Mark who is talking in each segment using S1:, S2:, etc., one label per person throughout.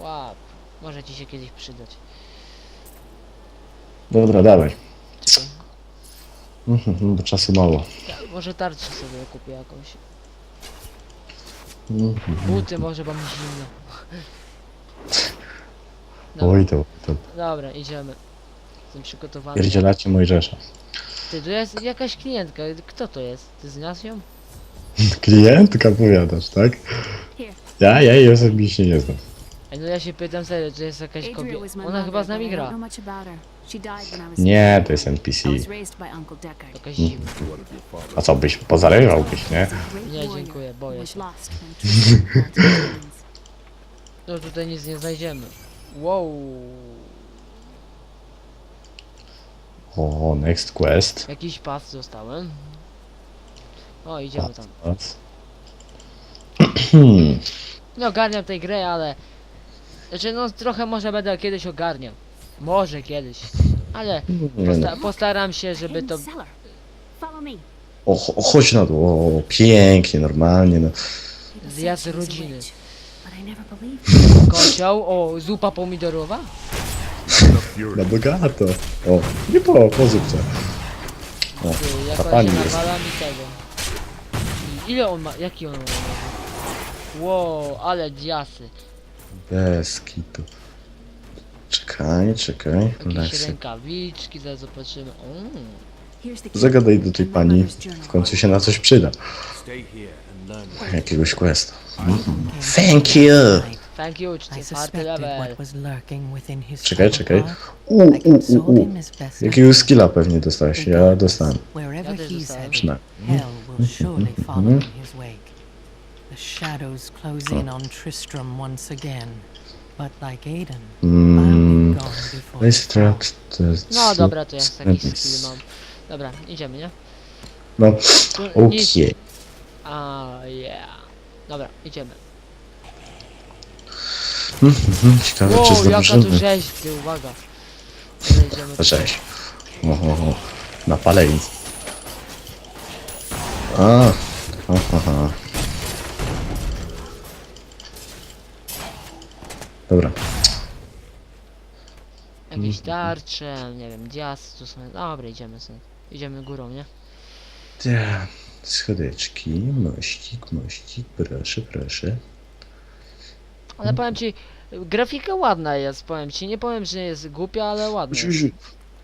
S1: Łap. Może ci się kiedyś przydać.
S2: Dobra, dawaj.
S1: Czekaj.
S2: Mhm, bo czasu mało.
S1: Ja, może tarczę sobie kupię jakąś.
S2: Mhm.
S1: Buty może, bo mi zimno. Dobra,
S2: Oj, to, to
S1: dobra, idziemy. Jestem przygotowany.
S2: pierdzielacie Mojżesza.
S1: Ty, tu jest jakaś klientka. Kto to jest? Ty zniosł ją?
S2: Klientka powiadasz, tak? Ja, ja jej osobiście nie znam.
S1: Ej, no ja się pytam serio, czy jest jakaś kobieta. Ona chyba z nami gra.
S2: Nie, to jest NPC.
S1: Jakaś
S2: Mm.
S1: dziwna.
S2: A co byś pozarywałbyś, nie?
S1: Nie, dziękuję, boję się. No tutaj nic nie znajdziemy. Wow.
S2: O, next quest.
S1: Jakiś pas dostałem. O, idziemy tam.
S2: Hmm.
S1: Nie ogarniam tej gry, ale... Znaczy no trochę może będę kiedyś ogarniał. Może kiedyś. Ale posta postaram się, żeby to...
S2: O, cho- chodź na dół, o, pięknie, normalnie, no.
S1: Zjazd rodziny. Kocioł, o, zupa pomidorowa?
S2: Na bogato. O, nie po, po zupce. O,
S1: Ty,
S2: ta pani jest.
S1: nawala mi tego. I ile on ma, jaki on ma? Wow, ale diasy.
S2: Bez kitu. Czekaj, czekaj.
S1: Jakieś
S2: Leksy.
S1: rękawiczki, zaraz zobaczymy. Mm.
S2: Zagadaj do tej pani, w końcu się na coś przyda.
S3: Stay here and learn.
S2: Jakiegoś questa. Thank you!
S1: Thank you,
S4: I
S1: czty, party
S4: suspected
S1: level.
S4: what was lurking within his
S2: Czekaj, czekaj. U,
S4: I
S2: u, u,
S4: consoled
S2: u.
S4: him as best I
S2: Jakiegoś
S4: could.
S2: skilla pewnie dostałeś. Ja dostałem.
S4: Wherever
S1: Ja też
S2: Przynajmniej.
S4: hell will surely follow in his wake. Shadows close in on Tristram once again. But like Aiden, I'll
S2: Mm, the
S1: No dobra, to ja taki skill mam. Dobra, idziemy, nie?
S2: No, okej.
S1: A, yeah. Dobra, idziemy.
S2: Mhm, Ciekawe, czy
S1: Wow, jaka tu
S2: zdążymy.
S1: rzeź, ty, uwaga. Dobra, idziemy tu.
S2: Cześć. O, o, o. Na palenic. A, aha, Dobra.
S1: Jakieś tarcze, nie wiem, dias, tu są... Dobra, idziemy sobie. Idziemy górą, nie?
S2: Te Schodeczki, mościk, mościk, proszę, proszę.
S1: Ale powiem ci, grafika ładna jest, powiem ci. Nie powiem, że jest głupia, ale ładna. jest.
S2: Oczywiście.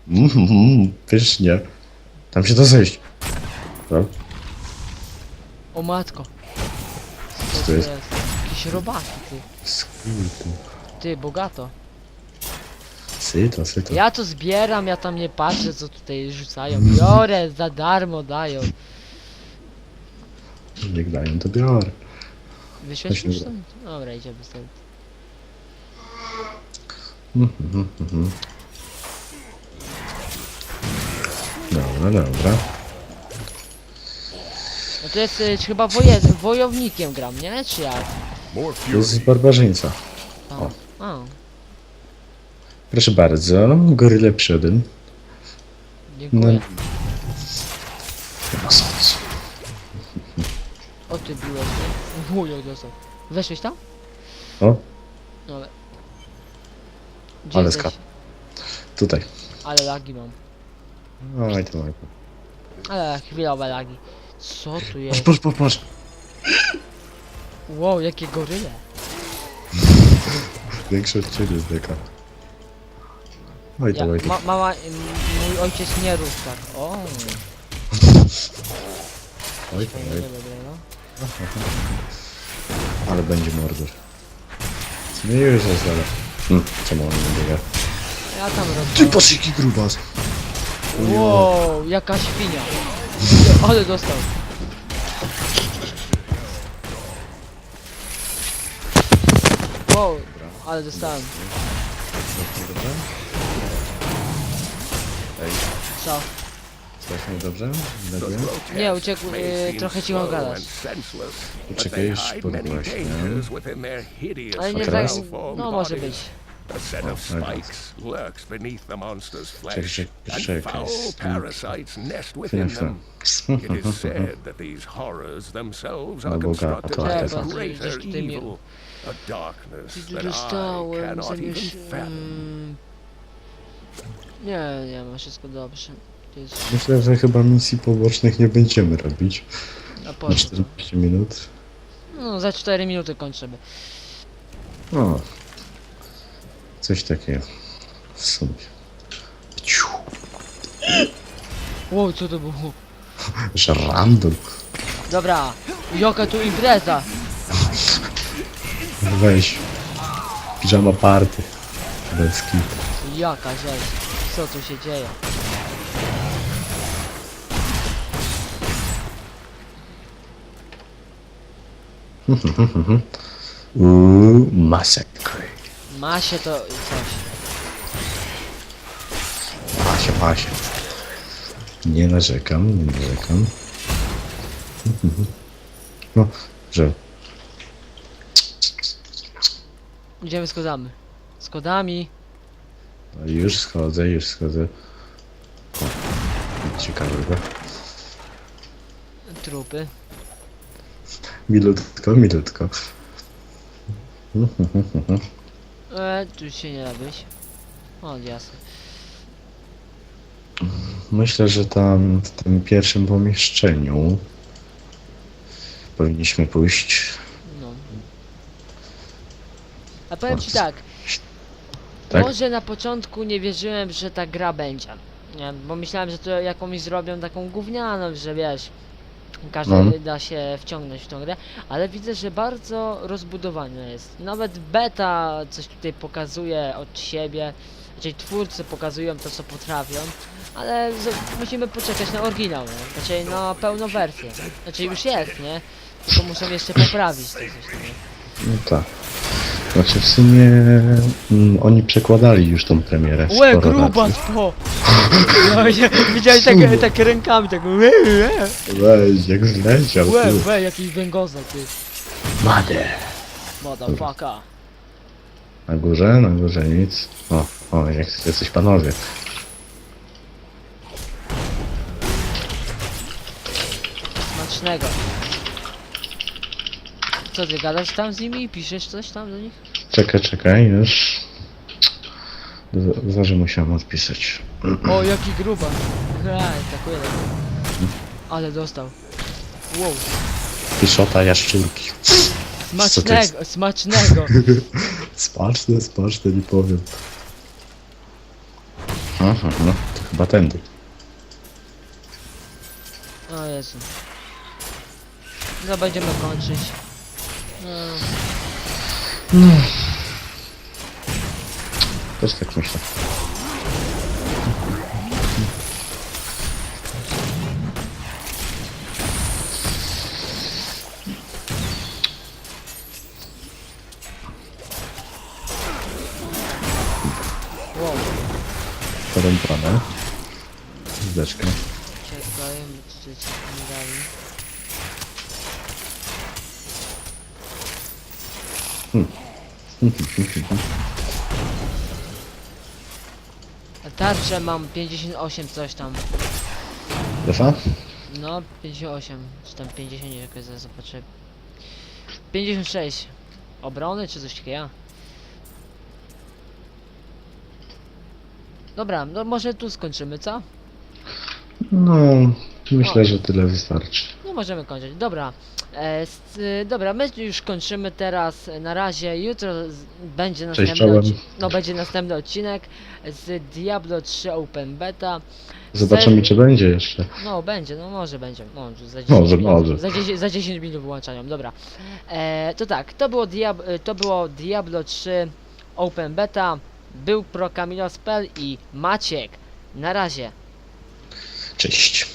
S2: Mhm, pysznie. Tam się da zejść. No,
S1: O matko.
S2: Co to jest?
S1: Jakieś robaki, ty.
S2: Skróty.
S1: Ty, bogato.
S2: Syto, syto.
S1: Ja to zbieram, ja tam nie patrzę, co tutaj rzucają. Biorę, za darmo dają.
S2: Jak dają, to biorę.
S1: Wyświetlisz
S2: Właśnie
S1: to? Dobra, idziemy stąd.
S2: Mhm, mhm. Dobra, dobra.
S1: No to jest y, chyba woje, wojownikiem gram, nie? Czy jak?
S3: More
S2: To
S3: fury.
S2: jest barbarzyńca.
S1: O. o
S2: Proszę bardzo, goryle przodem.
S1: dziękuję.
S2: Chyba sens.
S1: O ty byłeś? Wujo dostał. Weszłeś tam?
S2: O,
S1: Dobra. Gdzie
S2: Ale
S1: jesteś?
S2: skap. tutaj.
S1: Ale lagi mam.
S2: Oj, to oj.
S1: Ale chwilowe lagi. Co tu
S2: Patrz,
S1: jest?
S2: patrz, patrz, patrz.
S1: Wow, jakie goryle.
S2: Większy od ciebie, Zbyka. Oj, to
S1: Ja, ma, mama, mój ojciec nie rósł tak. O,
S2: Oj,
S1: dobre, no.
S2: Ale będzie mordor. Zmieniłeś się zaraz. Hmm, czemu on nie biega?
S1: Ja tam
S2: Ty
S1: robię.
S2: patrz jaki grubas.
S1: Wow, jaka świnia. Ale dostał. Wow, ale dostałem.
S2: Ej,
S1: Co?
S2: mnie dobrze? Dobrze?
S1: Nie, uciekł, y, trochę cicho gadasz.
S2: Czekaj, już podgłośnię.
S1: Ale nie
S2: Teraz?
S1: tak, no może być.
S5: A set of spikes lurks beneath the monster's flesh,
S2: check,
S5: and
S2: check,
S5: foul
S2: yes.
S5: parasites nest within them. It is said that these horrors themselves are
S2: No, bo ga-
S5: constructed
S2: to
S5: of
S2: jest
S5: a
S1: tak.
S5: greater evil, a darkness
S1: Gdzieś tu
S5: that I
S1: dostałem,
S5: cannot even
S1: zamiesz... Mm, nie, nie ma wszystko dobrze. Jest
S2: Myślę, że chyba misji pobocznych nie będziemy robić.
S1: na
S2: Na
S1: porządku.
S2: 14 minut.
S1: No, za 4 minuty kończymy.
S2: No. Coś takiego. W sumie. Ciu.
S1: Wow, co to było?
S2: Żrandol.
S1: Dobra, jaka tu impreza?
S2: Weź. Piżama party. Bez kitu.
S1: Jaka rzecz? Co tu się dzieje?
S2: Uuu, masakry.
S1: Ma się to coś.
S2: Pasie, pasie. Nie narzekam, nie narzekam. No, że
S1: Idziemy z kodami. Z kodami.
S2: no już schodzę, już schodzę. O, nic ciekawego.
S1: Trupy.
S2: Milutko, milutko.
S1: E, tu się nie da być. O, jasne.
S2: Myślę, że tam w tym pierwszym pomieszczeniu powinniśmy pójść.
S1: A powiem ci tak,
S2: Tak?
S1: może na początku nie wierzyłem, że ta gra będzie. Nie, bo myślałem, że to jakąś zrobią taką gównianą, że wiesz, każdy
S2: No.
S1: da się wciągnąć w tą grę, ale widzę, że bardzo rozbudowana jest. Nawet beta coś tutaj pokazuje od siebie, czyli twórcy pokazują to, co potrafią, ale musimy poczekać na oryginał, nie? znaczy na pełną wersję. Znaczy już jest, nie? Tylko muszą jeszcze poprawić to coś tam.
S2: No tak. Znaczy w sumie mm, oni przekładali już tą premierę.
S1: Łe,
S2: sporo
S1: gruba
S2: razy.
S1: Ja się- Widziałeś tak, tak rękami, tak łe, łe,
S2: Weź, jak zleciał.
S1: łe,
S2: ty.
S1: łe, jakiś węgozek, ty.
S2: Madę.
S1: Motherfucker.
S2: Na górze, na górze nic. O, o, jak jesteś panowie.
S1: Smacznego. Co ty gadasz tam z nimi? Piszesz coś tam do nich?
S2: Czekaj, czekaj, już. Z- Zaraz musiałem odpisać.
S1: O, jaki gruba. Ha, atakuje. Ale dostał. Wow.
S2: Piszota jest?
S1: Smacznego, smacznego.
S2: Spaczne, spaczne, nie powiem. Aha, no, to chyba tędy.
S1: O Jezu. No będziemy kończyć. No.
S2: Też tak myślę. Porąbane. Zdeczkę.
S1: Czekaj, czy coś mi dali. A Tarczę mam 58 coś tam.
S2: Lefa?
S1: No, 58, czy tam 50 jakoś zaraz zobaczę. 56. Obrony czy coś takiego? Dobra, no może tu skończymy, co?
S2: No, myślę, że tyle wystarczy.
S1: Możemy kończyć. Dobra. E, s, y, dobra, my już kończymy teraz. Na razie jutro z, będzie
S2: Cześć,
S1: następny
S2: czołem.
S1: odci- no będzie następny odcinek z Diablo 3 Open Beta.
S2: Zobaczymy, czy będzie jeszcze.
S1: No będzie, no może będzie. Może za 10
S2: Może,
S1: minut,
S2: może.
S1: Za 10, za 10 minut wyłączają, dobra. E, to tak, to było, Diab y, to było Diablo 3 Open Beta. Był Pro Camilo Spell i Maciek. Na razie.
S2: Cześć.